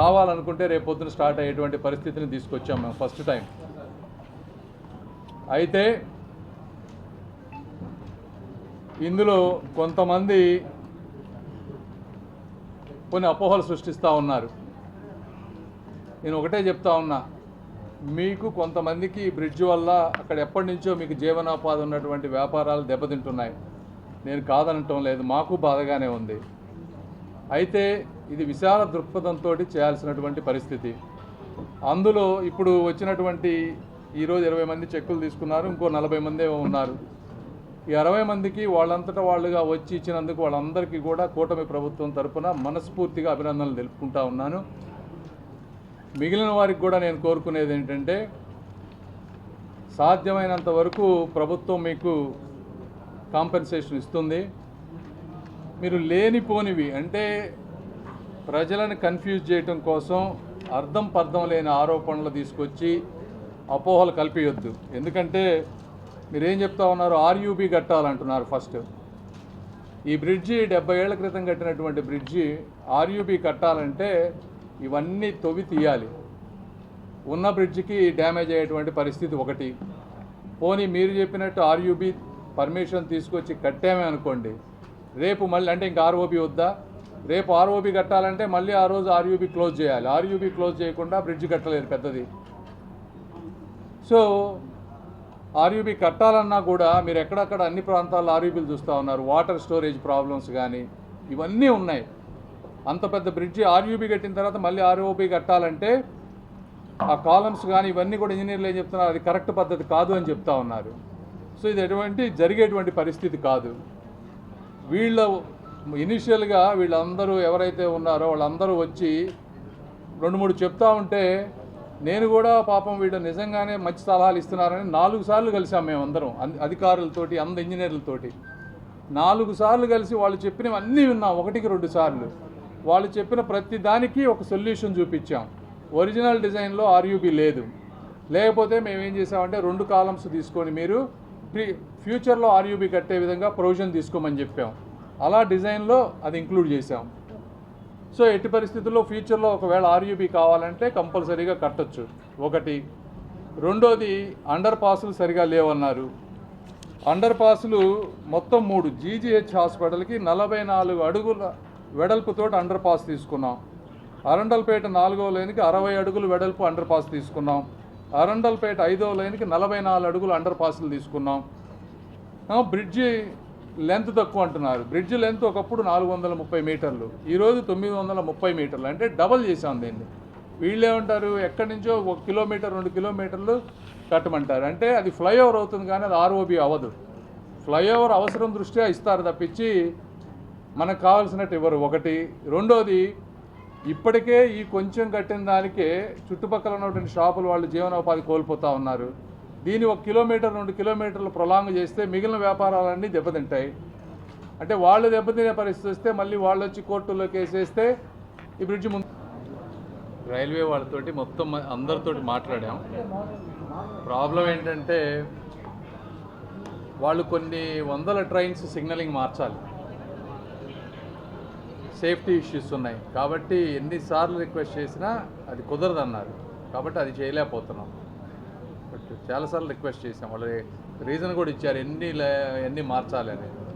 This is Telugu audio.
కావాలనుకుంటే రేపొద్దున స్టార్ట్ అయ్యేటువంటి పరిస్థితిని తీసుకొచ్చాం మేము ఫస్ట్ టైం. అయితే ఇందులో కొంతమంది కొన్ని అపోహలు సృష్టిస్తూ ఉన్నారు. నేను ఒకటే చెప్తా ఉన్నా మీకు కొంతమందికి బ్రిడ్జ్ వల్ల అక్కడ ఎప్పటి నుంచో మీకు జీవనోపాధి ఉన్నటువంటి వ్యాపారాలు దెబ్బతింటున్నాయి. నేను కాదనటం లేదు మాకు బాధగానే ఉంది. అయితే ఇది విశాల దృక్పథంతో చేయాల్సినటువంటి పరిస్థితి. అందులో ఇప్పుడు వచ్చినటువంటి ఈరోజు ఇరవై మంది చెక్కులు తీసుకున్నారు ఇంకో నలభై మంది ఉన్నారు. ఈ అరవై మందికి వాళ్ళంతటా వాళ్ళుగా వచ్చి ఇచ్చినందుకు వాళ్ళందరికీ కూడా కూటమి ప్రభుత్వం తరపున మనస్ఫూర్తిగా అభినందనలు తెలుపుకుంటా ఉన్నాను. మిగిలిన వారికి కూడా నేను కోరుకునేది ఏంటంటే సాధ్యమైనంత వరకు ప్రభుత్వం మీకు కాంపెన్సేషన్ ఇస్తుంది. మీరు లేనిపోనివి అంటే ప్రజలను కన్ఫ్యూజ్ చేయటం కోసం అర్థం పర్థం లేని ఆరోపణలు తీసుకొచ్చి అపోహలు కల్పించొద్దు ఎందుకంటే మీరేం చెప్తా ఉన్నారు? ఆర్యూబీ కట్టాలంటున్నారు ఫస్ట్ ఈ బ్రిడ్జి డెబ్బై ఏళ్ళ క్రితం కట్టినటువంటి బ్రిడ్జి ఆర్యూబీ కట్టాలంటే ఇవన్నీ తొవి తీయాలి. ఉన్న బ్రిడ్జికి డ్యామేజ్ అయ్యేటువంటి పరిస్థితి ఒకటి. పోనీ మీరు చెప్పినట్టు ఆర్యూబీ పర్మిషన్ తీసుకొచ్చి కట్టామే అనుకోండి. రేపు మళ్ళీ అంటే ఇంకా ఆర్ఓబీ వద్దా? రేపు ఆర్ఓబీ కట్టాలంటే మళ్ళీ ఆ రోజు ఆర్యూబీ క్లోజ్ చేయాలి. ఆర్యూబీ క్లోజ్ చేయకుండా బ్రిడ్జ్ కట్టలేదు పెద్దది. సో ఆర్యూబీ కట్టాలన్నా కూడా మీరు ఎక్కడక్కడ అన్ని ప్రాంతాల్లో ఆర్యూబీలు చూస్తూ ఉన్నారు. వాటర్ స్టోరేజ్ ప్రాబ్లమ్స్ కానీ ఇవన్నీ ఉన్నాయి. అంత పెద్ద బ్రిడ్జి ఆర్యూబీ కట్టిన తర్వాత మళ్ళీ ఆర్ఓబీ కట్టాలంటే ఆ కాలమ్స్ కానీ ఇవన్నీ కూడా ఇంజనీర్లు ఏం చెప్తున్నారు? అది కరెక్ట్ పద్ధతి కాదు అని చెప్తా ఉన్నారు. సో ఇది ఎటువంటి జరిగేటువంటి పరిస్థితి కాదు. వీళ్ళ ఇనిషియల్గా వీళ్ళందరూ ఎవరైతే ఉన్నారో వాళ్ళందరూ వచ్చి రెండు మూడు చెప్తా ఉంటే నేను కూడా పాపం వీళ్ళు నిజంగానే మంచి సలహాలు ఇస్తున్నారని నాలుగు సార్లు కలిసాం మేమందరం అన్- అధికారులతోటి అంద ఇంజనీర్లతోటి. నాలుగు సార్లు కలిసి వాళ్ళు చెప్పినవి అన్నీ విన్నాం ఒకటికి రెండు సార్లు. వాళ్ళు చెప్పిన ప్రతి దానికి ఒక సొల్యూషన్ చూపించాం. ఒరిజినల్ డిజైన్లో ఆర్యూబీ లేదు. లేకపోతే మేము ఏం చేసామంటే రెండు కాలమ్స్ తీసుకొని మీరు ఫ్యూచర్లో ఆర్యూబీ కట్టే విధంగా ప్రొవిజన్ తీసుకోమని చెప్పాం. అలా డిజైన్లో అది ఇంక్లూడ్ చేసాం సో ఎట్టి పరిస్థితుల్లో ఫ్యూచర్లో ఒకవేళ ఆర్యూబీ కావాలంటే కంపల్సరీగా కట్టొచ్చు. ఒకటి. రెండోది అండర్ పాసులు సరిగా లేవన్నారు. అండర్ పాసులు మొత్తం మూడు. జీజీహెచ్ హాస్పిటల్కి నలభై నాలుగు అడుగుల వెడల్పుతోటి అండర్ పాస్ తీసుకున్నాం. అరండల్పేట నాలుగో లేనికి అరవై అడుగులు వెడల్పు అండర్ పాస్ తీసుకున్నాం. అరండల్పేట ఐదో లైన్కి నలభై నాలుగు అడుగులు అండర్ పాసులు తీసుకున్నాం. బ్రిడ్జి లెంత్ తక్కువ అంటున్నారు. బ్రిడ్జ్ లెంత్ ఒకప్పుడు నాలుగు వందల ముప్పై మీటర్లు ఈరోజు తొమ్మిది వందల ముప్పై మీటర్లు అంటే డబల్ చేసాం దీన్ని. వీళ్ళు ఏమంటారు? ఎక్కడి నుంచో ఒక కిలోమీటర్ రెండు కిలోమీటర్లు కట్టమంటారు. అంటే అది ఫ్లైఓవర్ అవుతుంది కానీ అది ఆర్ఓబి అవ్వదు. ఫ్లైఓవర్ అవసరం దృష్ట్యా ఇస్తారు తప్పించి మనకు కావాల్సినట్టు ఇవ్వరు. ఒకటి. రెండోది ఇప్పటికే ఈ కొంచెం కట్టిన దానికే చుట్టుపక్కల ఉన్నటువంటి షాపులు వాళ్ళు జీవనోపాధి కోల్పోతూ ఉన్నారు. దీన్ని ఒక కిలోమీటర్ రెండు కిలోమీటర్లు ప్రొలాంగ్ చేస్తే మిగిలిన వ్యాపారాలన్నీ దెబ్బతింటాయి. అంటే వాళ్ళు దెబ్బతినే పరిస్థితి వస్తే మళ్ళీ వాళ్ళు వచ్చి కోర్టులోకి వేసేస్తే ఈ బ్రిడ్జ్ ముందు రైల్వే వాళ్ళతోటి మొత్తం అందరితో అందరితోటి మాట్లాడాం. ప్రాబ్లం ఏంటంటే వాళ్ళు కొన్ని వందల ట్రైన్స్ సిగ్నలింగ్ మార్చాలి. సేఫ్టీ ఇష్యూస్ ఉన్నాయి. కాబట్టి ఎన్నిసార్లు రిక్వెస్ట్ చేసినా అది కుదరదన్నారు. కాబట్టి అది చేయలేకపోతున్నాం. చాలాసార్లు రిక్వెస్ట్ చేసాం వాళ్ళు రీజన్ కూడా ఇచ్చారు. ఎన్ని లే- ఎన్ని మార్చాలి అనేది.